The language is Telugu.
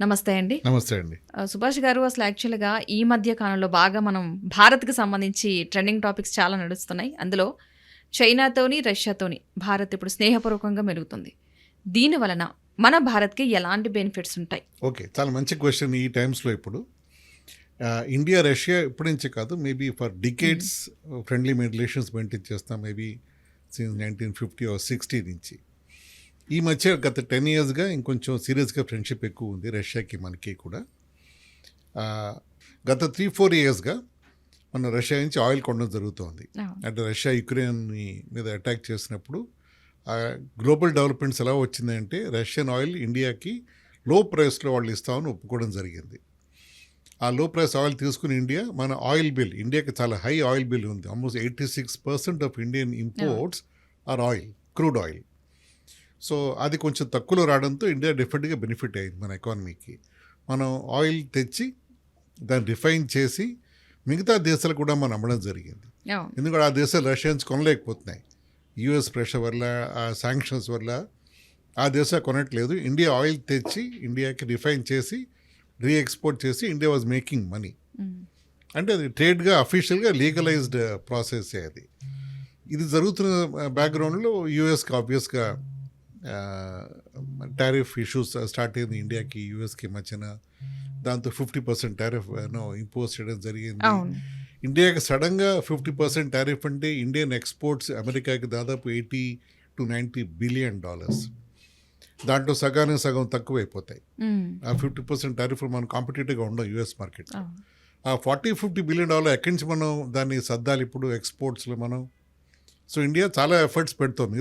నమస్తే అండి. నమస్తే అండి. సుభాష్ గారు అసలు యాక్చువల్గా ఈ మధ్య కాలంలో బాగా మనం భారత్కి సంబంధించి ట్రెండింగ్ టాపిక్స్ చాలా నడుస్తున్నాయి. అందులో చైనాతోని రష్యాతోని భారత్ ఇప్పుడు స్నేహపూర్వకంగా మెలుగుతుంది. దీని వలన మన భారత్కి ఎలాంటి బెనిఫిట్స్ ఉంటాయి? ఓకే చాలా మంచి క్వశ్చన్ ఈ టైమ్స్లో ఇప్పుడు. ఇండియా రష్యా ఇప్పటి నుంచి కాదు maybe for decades friendly relations maintain చేస్తాం maybe since nineteen fifty or sixty నుంచి. ఈ మధ్య గత టెన్ ఇయర్స్గా ఇంకొంచెం సీరియస్గా ఫ్రెండ్షిప్ ఎక్కువ ఉంది రష్యాకి మనకి కూడా. గత త్రీ ఫోర్ ఇయర్స్గా మన రష్యా నుంచి ఆయిల్ కొనడం జరుగుతోంది. అంటే రష్యా యుక్రెయిన్ మీద అటాక్ చేసినప్పుడు గ్లోబల్ డెవలప్మెంట్స్ ఎలా వచ్చిందంటే రష్యన్ ఆయిల్ ఇండియాకి లో ప్రైస్లో వాళ్ళు ఇస్తామని ఒప్పుకోవడం జరిగింది. ఆ లో ప్రైస్ ఆయిల్ తీసుకుని ఇండియా మన ఆయిల్ బిల్ ఇండియాకి చాలా హై ఆయిల్ బిల్ ఉంది. Almost eighty six percent of Indian imports are oil crude oil. So అది కొంచెం తక్కువలో రావడంతో ఇండియా డెఫినెట్గా బెనిఫిట్ అయింది మన ఎకానమీకి. మనం ఆయిల్ తెచ్చి దాన్ని రిఫైన్ చేసి మిగతా దేశాలు కూడా మనం అమ్మడం జరిగింది. ఎందుకంటే ఆ దేశాలు రష్యా నుంచి కొనలేకపోతున్నాయి. యుఎస్ ప్రెషర్ వల్ల ఆ శాంక్షన్స్ వల్ల ఆ దేశాలు కొనట్లేదు. ఇండియా ఆయిల్ తెచ్చి ఇండియాకి రిఫైన్ చేసి రీ ఎక్స్పోర్ట్ చేసి ఇండియా వాజ్ మేకింగ్ మనీ. అంటే అది ట్రేడ్గా అఫీషియల్గా లీగలైజ్డ్ ప్రాసెస్ అది. ఇది జరుగుతున్న బ్యాక్గ్రౌండ్లో యూఎస్కి ఆబ్వియస్గా టారిఫ్ ఇష్యూస్ స్టార్ట్ అయింది ఇండియాకి యూఎస్కి మధ్యన. దాంతో ఫిఫ్టీ పర్సెంట్ టారిఫ్ ఇంపోజ్ చేయడం జరిగింది. ఇండియాకి సడన్గా ఫిఫ్టీ పర్సెంట్ టారిఫ్ అంటే ఇండియన్ ఎక్స్పోర్ట్స్ అమెరికాకి దాదాపు eighty to ninety billion dollars దాంట్లో సగానికి సగం తక్కువైపోతాయి. ఆ ఫిఫ్టీ పర్సెంట్ టారిఫ్ మనం కాంపిటేటివ్గా ఉండవు యూఎస్ మార్కెట్. ఆ ఫార్టీ ఫిఫ్టీ బిలియన్ డాలర్ ఎక్కడి నుంచి మనం దాన్ని సర్దాలి ఇప్పుడు ఎక్స్పోర్ట్స్లో మనం? సో ఇండియా చాలా ఎఫర్ట్స్ పెడుతోంది.